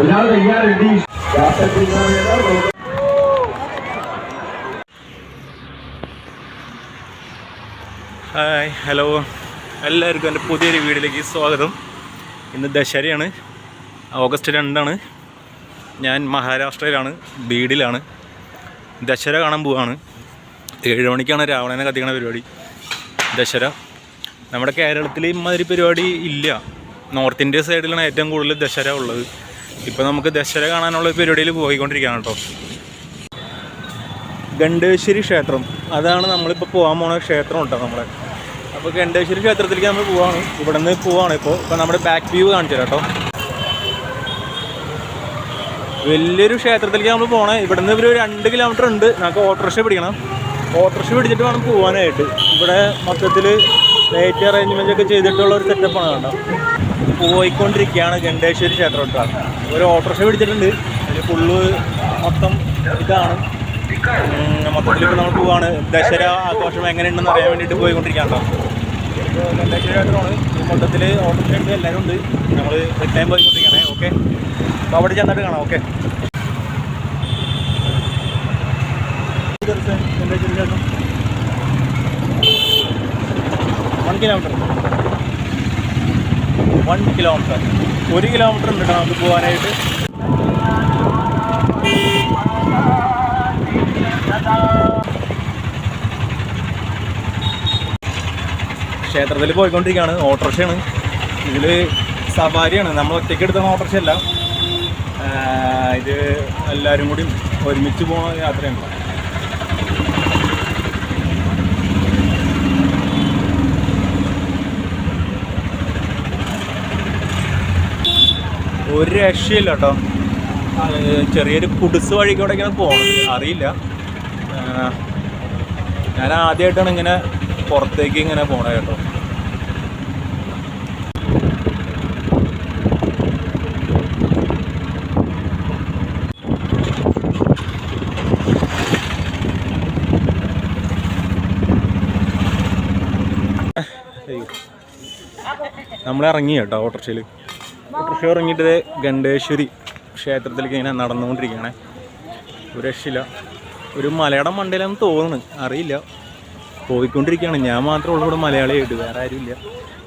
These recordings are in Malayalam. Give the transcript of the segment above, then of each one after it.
ഹായ് ഹലോ എല്ലാവർക്കും എന്റെ പുതിയൊരു വീഡിയോയിലേക്ക് സ്വാഗതം. ഇന്ന് ദശരയാണ് ഓഗസ്റ്റ് രണ്ടാണ്. ഞാൻ മഹാരാഷ്ട്രയിലാണ് ബീഡിലാണ്. ദശര കാണാൻ പോവാണ്. ഏഴ് മണിക്കാണ് രാവണനെ കത്തിക്കണ പരിപാടി. ദശര നമ്മുടെ കേരളത്തിൽ ഇമാതിരി പരിപാടി ഇല്ല. നോർത്ത് ഇന്ത്യ സൈഡിലാണ് ഏറ്റവും കൂടുതൽ ദശര ഉള്ളത്. ഇപ്പോൾ നമുക്ക് ദശര കാണാനുള്ള പരിപാടിയിൽ പോയിക്കൊണ്ടിരിക്കുകയാണ് കേട്ടോ. ഗണ്ടേശ്വരി ക്ഷേത്രം. അതാണ് നമ്മളിപ്പോൾ പോകാൻ പോണ ക്ഷേത്രം കേട്ടോ നമ്മളെ. അപ്പോൾ ഗണ്ടേശ്വരി ക്ഷേത്രത്തിലേക്ക് നമ്മൾ പോവാണ്. ഇവിടെ നിന്ന് പോവാണ് ഇപ്പോൾ ഇപ്പോൾ നമ്മുടെ ബാക്ക് വ്യൂ കാണിച്ചു കേട്ടോ. വലിയൊരു ക്ഷേത്രത്തിലേക്ക് നമ്മൾ പോകണേ ഇവിടെ നിന്ന് ഒരു രണ്ട് കിലോമീറ്റർ ഉണ്ട്. നമുക്ക് ഓട്ടോറിക്ഷ പിടിക്കണം. ഓട്ടോറിക്ഷ പിടിച്ചിട്ട് വേണം പോകാനായിട്ട് ഇവിടെ മൊത്തത്തിൽ ലൈറ്റ് അറേഞ്ച്മെന്റ് ഒക്കെ ചെയ്തിട്ടുള്ള ഒരു സെറ്റപ്പാണ് കണ്ടോ പോയിക്കൊണ്ടിരിക്കുകയാണ് ഗണ്ടേശ്വരി ക്ഷേത്രം കേട്ടോ. ഒരു ഓട്ടോറിക്ഷ പിടിച്ചിട്ടുണ്ട്. അതിൽ ഫുള്ള് മൊത്തം ഇതാണ്. മൊത്തത്തിൽ ഇപ്പോൾ നമ്മൾ പോവാണ്. ദശര ആഘോഷം എങ്ങനെയുണ്ടെന്ന് അറിയാൻ വേണ്ടിയിട്ട് പോയിക്കൊണ്ടിരിക്കുകയാണ് ഗണ്ടേശ്വരി ക്ഷേത്രമാണ്. മൊത്തത്തിൽ ഓട്ടോറിക്ഷ ഉണ്ട് എല്ലാവരും ഉണ്ട്. നമ്മൾ റിട്ടേൺ പോയിക്കൊണ്ടിരിക്കുകയാണ്. ഓക്കെ അപ്പോൾ അവിടെ ചെന്നിട്ട് കാണാം. Okay one kilometre one kilometre ഒരു കിലോമീറ്റർ ഉണ്ട് നമുക്ക് പോകാനായിട്ട്. ക്ഷേത്രത്തിൽ പോയിക്കൊണ്ടിരിക്കുകയാണ്. ഓട്ടോറിക്ഷയാണ്. ഇതിൽ സവാരിയാണ്. നമ്മൾ ഒറ്റയ്ക്ക് എടുത്ത ഓട്ടോറിക്ഷ അല്ല ഇത് എല്ലാവരും കൂടി ഒരുമിച്ച് പോകുന്ന യാത്രയാണ്. ഒരു രക്ഷയില്ല കേട്ടോ ചെറിയൊരു കുടിസ് വഴി ഇങ്ങനെ പോകണം അറിയില്ല. ഞാൻ ആദ്യമായിട്ടാണ് ഇങ്ങനെ പുറത്തേക്ക് ഇങ്ങനെ പോണത് കേട്ടോ. നമ്മൾ ഇറങ്ങി കേട്ടോ ഓട്ടോറിക്ഷയിൽ ഓട്ടോറിക്ഷ ഇറങ്ങിയിട്ട് ഗണ്ടേശ്വരി ക്ഷേത്രത്തിലേക്ക് ഇങ്ങനെ നടന്നുകൊണ്ടിരിക്കുകയാണ്. ഒരു രക്ഷയില്ല. ഒരു മലയാളം മണ്ടയിലാന്ന് തോന്നുന്നു. അറിയില്ല. പോയിക്കൊണ്ടിരിക്കുകയാണ്. ഞാൻ മാത്രമേ ഉള്ളൂ ഇവിടെ മലയാളിയായിട്ട് വേറെ ആരുമില്ല.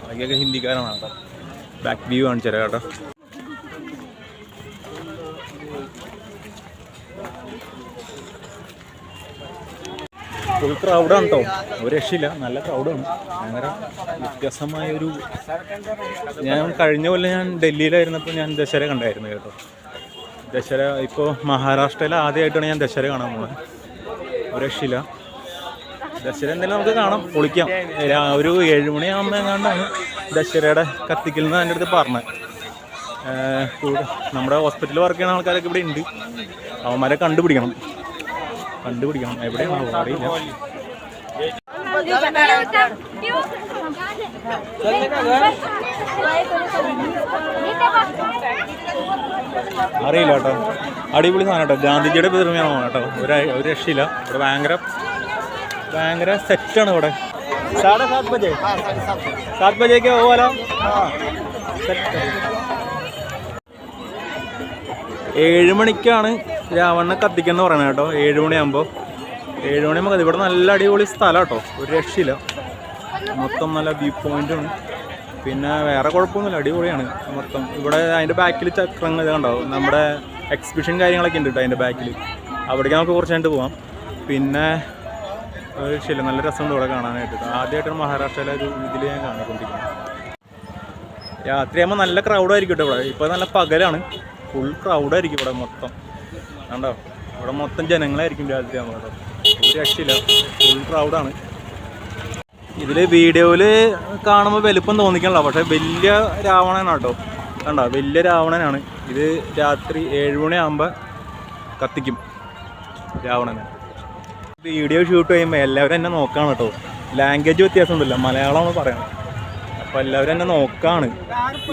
ബാക്കിയൊക്കെ ഹിന്ദിക്കാരാണ് കേട്ടോ. ബാക്ക് വ്യൂ ആണ് തരാം കേട്ടോ. ഫുൾ ക്രൗഡാണ് കേട്ടോ ഒരു രക്ഷയില്ല. നല്ല ക്രൗഡാണ് അങ്ങനെ വ്യത്യസ്തമായ ഒരു ഞാൻ കഴിഞ്ഞ കൊല്ലം ഞാൻ ഡൽഹിയിലായിരുന്നപ്പോൾ ഞാൻ ദശര കണ്ടായിരുന്നു കേട്ടോ. ദശര ഇപ്പോൾ മഹാരാഷ്ട്രയിൽ ആദ്യമായിട്ടാണ് ഞാൻ ദശര കാണാൻ പോകുന്നത് ഒരു രക്ഷയില്ല. ദശര എന്തെങ്കിലും നമുക്ക് കാണാം. പൊളിക്കാം. ഒരു ഏഴുമണി ആകുമ്പോൾ എങ്ങാണ്ടാണ് ദശരയുടെ കത്തിക്കൽ എന്ന് എന്റെ അടുത്ത് പറഞ്ഞത്. കൂടെ നമ്മുടെ ഹോസ്പിറ്റലിൽ വർക്ക് ചെയ്യുന്ന ആൾക്കാരൊക്കെ ഇവിടെ ഉണ്ട്. അവന്മാരെ കണ്ടുപിടിക്കണം. കണ്ടുപിടിക്കണം. എവിടെയാണോ അറിയില്ല അറിയില്ല കേട്ടോ. അടിപൊളി സാധനം കേട്ടോ. ഗാന്ധിജിയുടെ പ്രതിമയാണ് കേട്ടോ. ഒരു ഒരു രക്ഷയില്ല. ഇവിടെ ഭയങ്കര ഭയങ്കര സെറ്റാണ് ഇവിടെ. സാറേ സാത് ബജെ. സാത് ബജേക്ക് പോവാലോ? ഏഴ് മണിക്കാണ് രാവണനെ കത്തിക്കുന്ന പറയണ കേട്ടോ. ഏഴ് മണിയാകുമ്പോൾ ഏഴ് മണിയാകുമ്പോൾ ഇവിടെ നല്ല അടിപൊളി സ്ഥലം കേട്ടോ. ഒരു രക്ഷയില്ല. മൊത്തം നല്ല വ്യൂ പോയിന്റും പിന്നെ വേറെ കുഴപ്പമൊന്നുമില്ല. അടിപൊളിയാണ് മൊത്തം. ഇവിടെ അതിന്റെ ബാക്കിൽ ചക്രങ്ങൾ ഇതുണ്ടാവും നമ്മുടെ എക്സിബിഷൻ കാര്യങ്ങളൊക്കെ ഉണ്ട് കേട്ടോ അതിന്റെ ബാക്കിൽ അവിടേക്ക് നമുക്ക് കുറച്ച് കണ്ട് പോവാം. പിന്നെ ഒരു നല്ല രസമുണ്ട് ഇവിടെ കാണാനായിട്ട്. ആദ്യമായിട്ടാണ് മഹാരാഷ്ട്രയിലെ ഒരു ഇതിൽ ഞാൻ കാണിക്കൊണ്ടിരിക്കുന്നത് രാത്രിയാകുമ്പോൾ നല്ല ക്രൗഡായിരിക്കും കേട്ടോ ഇവിടെ. ഇപ്പോൾ നല്ല പകലാണ്. ഫുൾ ക്രൗഡായിരിക്കും ഇവിടെ മൊത്തം. കണ്ടോ? ഇവിടെ മൊത്തം ജനങ്ങളായിരിക്കും രാത്രിയാകുമ്പോൾ കേട്ടോ ഒരു രക്ഷയില്ല. ഫുൾ ക്രൗഡാണ് ഇതിൽ വീഡിയോയിൽ കാണുമ്പോൾ വലുപ്പം തോന്നിക്കണല്ലോ. പക്ഷേ വലിയ രാവണനാണ് കേട്ടോ. കണ്ടോ? വലിയ രാവണനാണ്. ഇത് രാത്രി ഏഴ് മണിയാകുമ്പോൾ കത്തിക്കും രാവണനെ. വീഡിയോ ഷൂട്ട് ചെയ്യുമ്പോൾ എല്ലാവരും എന്നെ നോക്കാണ് കേട്ടോ. ലാംഗ്വേജ് വ്യത്യാസമൊന്നുമില്ല മലയാളമാണ് പറയണത്. അപ്പോൾ എല്ലാവരും എന്നെ നോക്കാണ്.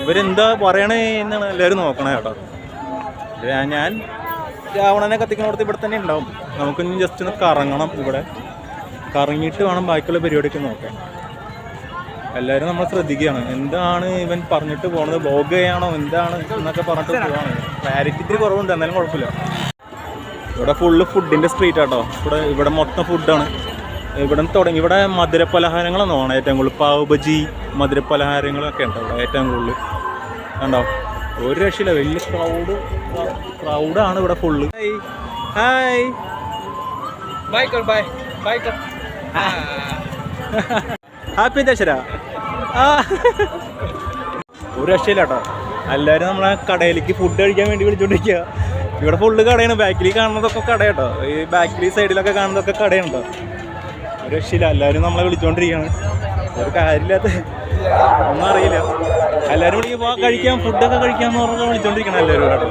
ഇവരെന്താ പറയണേ എന്നാണ് എല്ലാവരും നോക്കണേ കേട്ടോ. ഞാൻ രാവണനെ കത്തിക്കുന്നിടത്ത് ഇവിടെ തന്നെ ഉണ്ടാവും. നമുക്ക് ജസ്റ്റ് ഒന്ന് കറങ്ങണം ഇവിടെ. കറങ്ങിയിട്ട് വേണം ബാക്കിയുള്ള പരിപാടിക്ക് നോക്കാൻ. എല്ലാവരും നമ്മൾ ശ്രദ്ധിക്കുകയാണ്. എന്താണ് ഇവൻ പറഞ്ഞിട്ട് പോണത്? ബ്ലോഗ് ചെയ്യാണോ? എന്താണ് എന്നൊക്കെ പറഞ്ഞിട്ട് പോവാണ്. ക്ലാരിറ്റി കുറവുണ്ട്. എന്നാലും കുഴപ്പമില്ല. ഇവിടെ ഫുള്ള് ഫുഡിന്റെ സ്ട്രീറ്റ് ആട്ടോ. ഇവിടെ ഇവിടെ മൊത്തം ഫുഡാണ് ഇവിടെ തുടങ്ങി ഇവിടെ മധുര പലഹാരങ്ങളൊന്നും ആണ് ഏറ്റവും കൂടുതൽ. പാവ് ബജി മധുരപലഹാരങ്ങളൊക്കെ ഉണ്ട് ഇവിടെ ഏറ്റവും കൂടുതൽ. കണ്ടോ? ഒരു രക്ഷയില്ല വലിയ ക്രൗഡ് ക്രൗഡാണ് ഇവിടെ full hi biker bye biker happy Dussehra ഒരു രക്ഷയില്ല കേട്ടോ എല്ലാവരും നമ്മളെ കടയിലേക്ക് ഫുഡ് കഴിക്കാൻ വേണ്ടി വിളിച്ചോണ്ടിരിക്കുക ഇവിടെ ഫുള്ള് കടയാണ്. ബാക്കിലേക്ക് കാണുന്നതൊക്കെ കടയാട്ടോ ഈ ബാക്കിൽ സൈഡിലൊക്കെ കാണുന്നതൊക്കെ കടയുണ്ടോ ഒരു രക്ഷയില്ല എല്ലാവരും നമ്മളെ വിളിച്ചോണ്ടിരിക്കുകയാണ് ഒരു കാര്യമില്ലാത്ത ഒന്നും അറിയില്ല. എല്ലാവരും വിളിക്കുമ്പോൾ കഴിക്കാം ഫുഡൊക്കെ കഴിക്കാമെന്ന് പറഞ്ഞാൽ വിളിച്ചോണ്ടിരിക്കണം എല്ലാവരും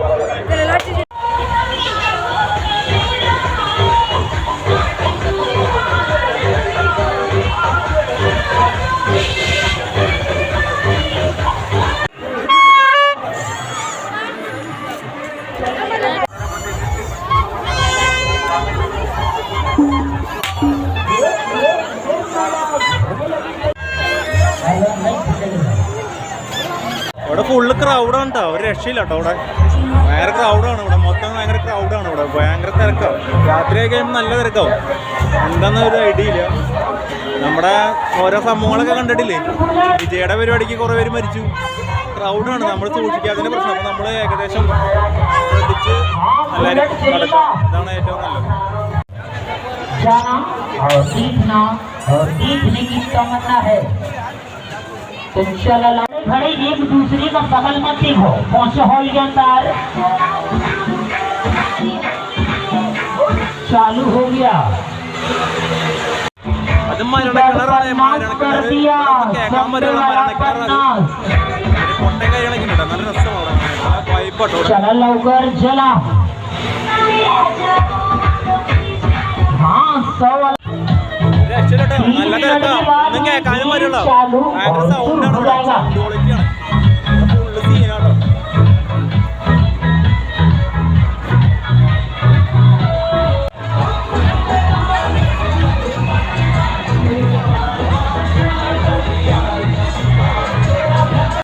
ഫുള്ള് ക്രൗഡാണ് കേട്ടോ ഒരു രക്ഷയില്ല കേട്ടോ ഇവിടെ ഭയങ്കര ക്രൗഡാണ് ഇവിടെ മൊത്തം ഭയങ്കര ക്രൗഡാണ് ഇവിടെ ഭയങ്കര തിരക്കാവും രാത്രി ആയി കഴിയുമ്പോൾ നല്ല തിരക്കാവും എന്താണെന്ന് ഒരു ഐഡിയ ഇല്ല നമ്മുടെ ഓരോ സംഭവങ്ങളൊക്കെ കണ്ടിട്ടില്ലേ വിജയുടെ പരിപാടിക്ക് കുറേ പേര് മരിച്ചു ക്രൗഡാണ് നമ്മൾ സൂക്ഷിക്കാത്തതിൻ്റെ പ്രശ്നം അപ്പോൾ നമ്മൾ ഏകദേശം ശ്രദ്ധിച്ച് എല്ലാവരും നടക്കുക ഇതാണ് ഏറ്റവും നല്ലത് जाना और सीखना और सीखने की तमन्ना है तो इंशाल्लाह खड़े एक दूसरे का बगल में देखो। कौन से हॉल के अंदर। चालू हो गया। कर दिया। चला लौकर चला हाँ सौ वाला രക്ഷയില്ലട്ടോ. നല്ല തിരക്കാ ഒന്നും കേൾക്കാനും പറ്റില്ല ഭയങ്കര സൗണ്ടാണ് ഇവിടെ സൗണ്ട് ക്വാളിറ്റിയാണ് ഫുള്ള് സീനാട്ടോ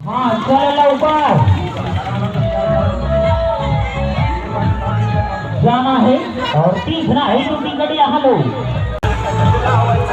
हाँ चलो लवकर जाना है और सीखना है तो टिकट यहाँ लो झोपड़ी जाएगी अंदर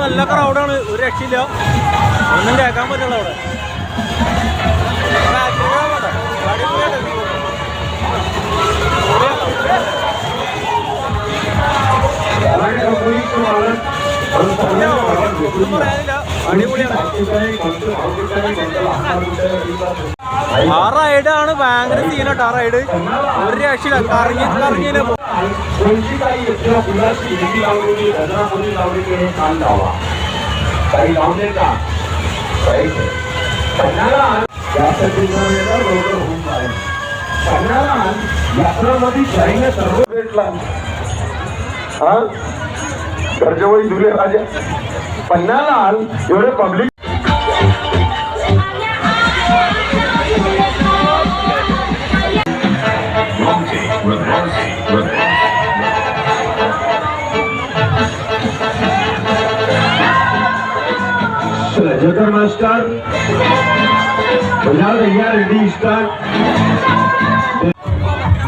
നല്ല ക്രൗഡാണ് ഒരു രക്ഷയില്ല. ഒന്നും കേൾക്കാൻ പറ്റില്ല അവിടെ. അടിപൊളിയാണ്. ആ റൈഡാണ് ഭയങ്കര സീനാട്ടോ ആ റൈഡ് ഒരു രക്ഷയില്ല കറങ്ങി കറങ്ങിനെ പോകും कोणती योजना मुलाची हिंदी लावलेली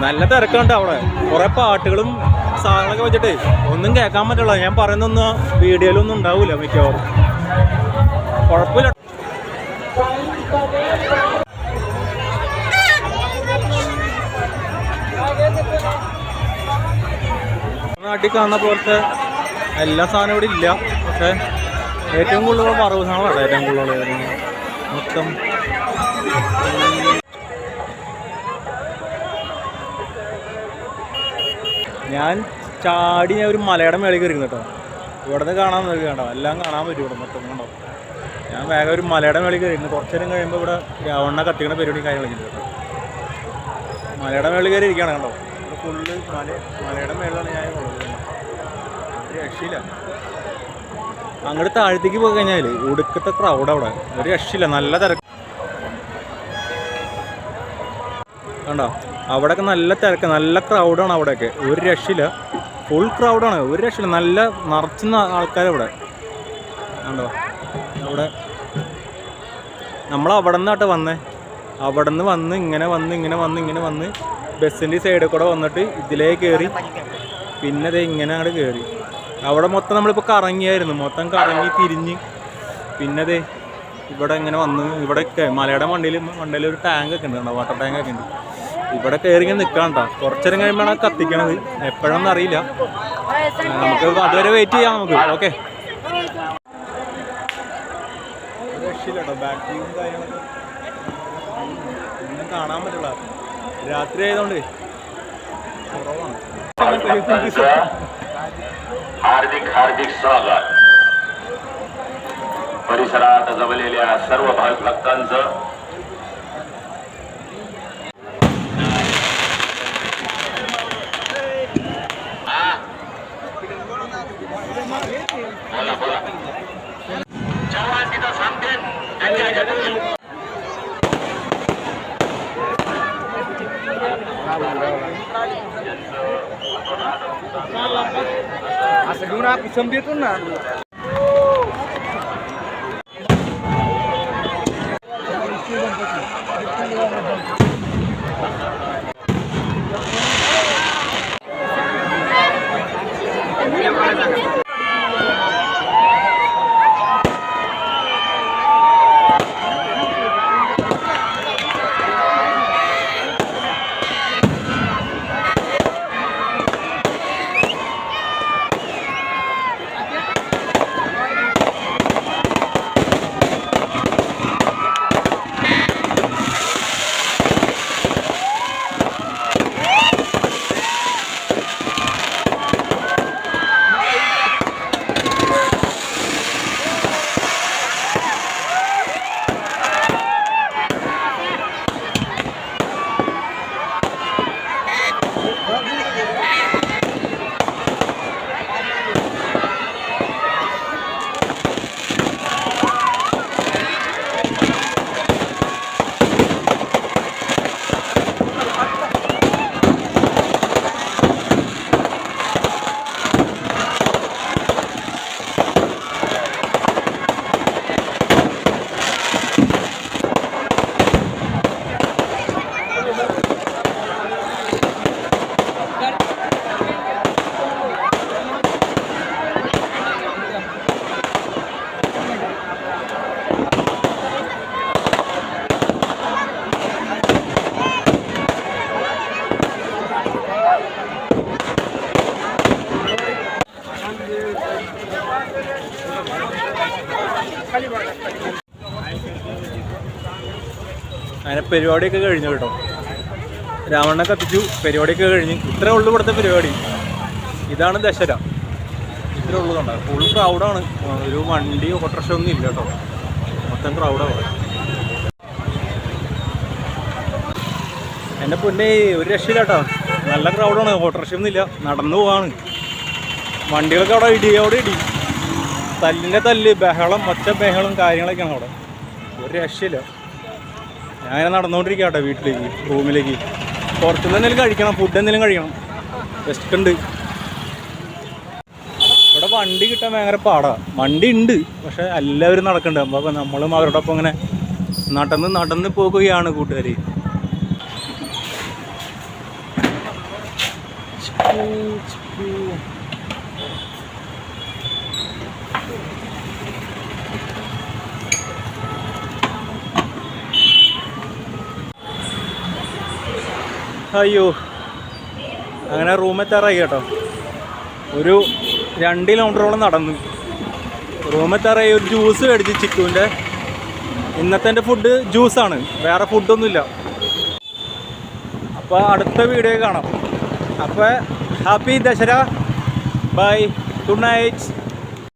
നല്ല തിരക്കുണ്ട് അവിടെ. കുറെ പാട്ടുകളും സാധനങ്ങളൊക്കെ വെച്ചിട്ടേ ഒന്നും കേൾക്കാൻ പറ്റില്ല. ഞാൻ പറയുന്നൊന്നും വീഡിയോയിലൊന്നും ഉണ്ടാവില്ല മിക്കവാറും. കുഴപ്പമില്ല. നാട്ടിൽ കാണുന്ന പോലത്തെ എല്ലാ സാധനവും ഇവിടെ ഇല്ല. പക്ഷെ ഏറ്റവും കൂടുതൽ പറവ് സാധനങ്ങളാണ് ഏറ്റവും കൂടുതൽ മൊത്തം ഞാൻ ചാടി ഞാൻ ഒരു മലയുടെ മേളിൽ കയറി കേട്ടോ. ഇവിടെ നിന്ന് കാണാൻ നോക്കി കേട്ടോ. എല്ലാം കാണാൻ പറ്റും ഇവിടെ മൊത്തം കണ്ടോ. ഞാൻ വേഗം ഒരു മലയുടെ മേളിൽ കയറി കുറച്ച് നേരം കഴിയുമ്പോൾ ഇവിടെ രാവണ കത്തിക്കണ പരിപാടി കാര്യങ്ങളൊക്കെ കേട്ടോ. മലയുടെ മേളിൽ കയറി ഇരിക്കുകയാണ് കണ്ടോ. ഇവിടെ ഫുള്ള് മല മലയുടെ മേളിലാണ് ഞാൻ ഉള്ളത് രക്ഷയില്ല. അങ്ങോട്ട് താഴത്തേക്ക് പോയി കഴിഞ്ഞാൽ ഉടുക്കത്തെ ക്രൗഡ് അവിടെ. ഒരു രക്ഷയില്ല. നല്ല തിരക്ക്. കണ്ടോ? അവിടെയൊക്കെ നല്ല തിരക്ക് നല്ല ക്രൗഡാണ് അവിടെയൊക്കെ. ഒരു രക്ഷയില്ല. ഫുൾ ക്രൗഡാണ് ഒരു രക്ഷയില്ല. നല്ല നിറച്ചുന്ന ആൾക്കാർ ഇവിടെ കണ്ടോ? അവിടെ നമ്മൾ അവിടെ വന്നേ. അവിടെ നിന്ന് വന്ന് ഇങ്ങനെ വന്ന് ഇങ്ങനെ വന്ന് ഇങ്ങനെ വന്ന് ബസ്സിന്റെ സൈഡിൽ കൂടെ വന്നിട്ട് ഇതിലേ കയറി പിന്നെ ദേ ഇങ്ങനെ അങ്ങോട്ട് കയറി അവിടെ മൊത്തം നമ്മളിപ്പോൾ കറങ്ങിയായിരുന്നു. മൊത്തം കറങ്ങി തിരിഞ്ഞ്. പിന്നെ അതേ ഇവിടെ ഇങ്ങനെ വന്ന് ഇവിടെയൊക്കെ മലയുടെ മണ്ടയിൽ മണ്ടയിൽ ഒരു ടാങ്ക് ഒക്കെ ഉണ്ട് വാട്ടർ ടാങ്ക് ഒക്കെ ഉണ്ട്. ഇവിടെ കയറി ഇങ്ങനെ നിൽക്കാൻ കേട്ടോ കുറച്ചേരം കഴിയുമ്പോഴാണ് കത്തിക്കണത് എപ്പോഴൊന്നും അറിയില്ല ആ, നമുക്ക് അതുവരെ വെയിറ്റ് ചെയ്യാം നമുക്ക് ഓക്കെ രക്ഷയില്ല കേട്ടോ ബാറ്ററിയും കാര്യങ്ങളൊക്കെ ഒന്നും കാണാൻ പറ്റില്ല രാത്രി ആയതുകൊണ്ട് കുറവാണ് हार्दिक हार्दिक स्वागत परिसरात जमलेल्या सर्व भाविक भक्तांचं असं घेऊन आपण समजेतो ना അങ്ങനെ പരിപാടിയൊക്കെ കഴിഞ്ഞു കേട്ടോ. രാവണനെ കത്തിച്ചു പരിപാടിയൊക്കെ കഴിഞ്ഞ്. ഇത്രേ ഉള്ളു ഇവിടുത്തെ പരിപാടി. ഇതാണ് ദശര. ഇത്രേ ഉള്ളു കണ്ടോ? ഫുൾ ക്രൗഡാണ് ഒരു വണ്ടി ഓട്ടോറിക്ഷ ഒന്നും ഇല്ല കേട്ടോ. മൊത്തം ക്രൗഡാണ് എന്റെ പൊന്നെ ഒരു രക്ഷയില്ല കേട്ടോ. നല്ല ക്രൗഡാണ് ഓട്ടോറിക്ഷ ഒന്നും ഇല്ല. നടന്നു പോവാണ്. വണ്ടികളൊക്കെ അവിടെ ഇടി അവിടെ ഇടി. തല്ലിന്റെ തല്ല് ബഹളം ഒച്ച ബഹളം കാര്യങ്ങളൊക്കെയാണ് അവിടെ. ഒരു രക്ഷയില്ല. ഞാനിങ്ങനെ നടന്നുകൊണ്ടിരിക്കുക കേട്ടോ വീട്ടിലേക്ക് റൂമിലേക്ക്. പുറത്തുനിന്ന് എന്തെങ്കിലും കഴിക്കണം ഫുഡ് എന്തെങ്കിലും കഴിക്കണം. വിശക്കുണ്ട് ഇവിടെ വണ്ടി കിട്ടാൻ ഭയങ്കര പാടാ. വണ്ടി ഉണ്ട് പക്ഷെ എല്ലാവരും നടക്കുന്നുണ്ട് അപ്പോൾ നമ്മളും അവരോടൊപ്പം ഇങ്ങനെ നടന്ന് നടന്ന് പോകുകയാണ് കൂട്ടുകാർ അയ്യോ. അങ്ങനെ റൂമെത്താറായി കേട്ടോ. ഒരു രണ്ട് കിലോമീറ്ററോളം നടന്നു. റൂമെത്താറായി ഒരു ജ്യൂസ് മേടിച്ച് ചിക്കുവിന്റെ. ഇന്നത്തെ എന്റെ ഫുഡ് ജ്യൂസാണ് വേറെ ഫുഡൊന്നുമില്ല അപ്പോൾ അടുത്ത വീഡിയോ കാണാം. അപ്പോൾ happy Dussehra bye good night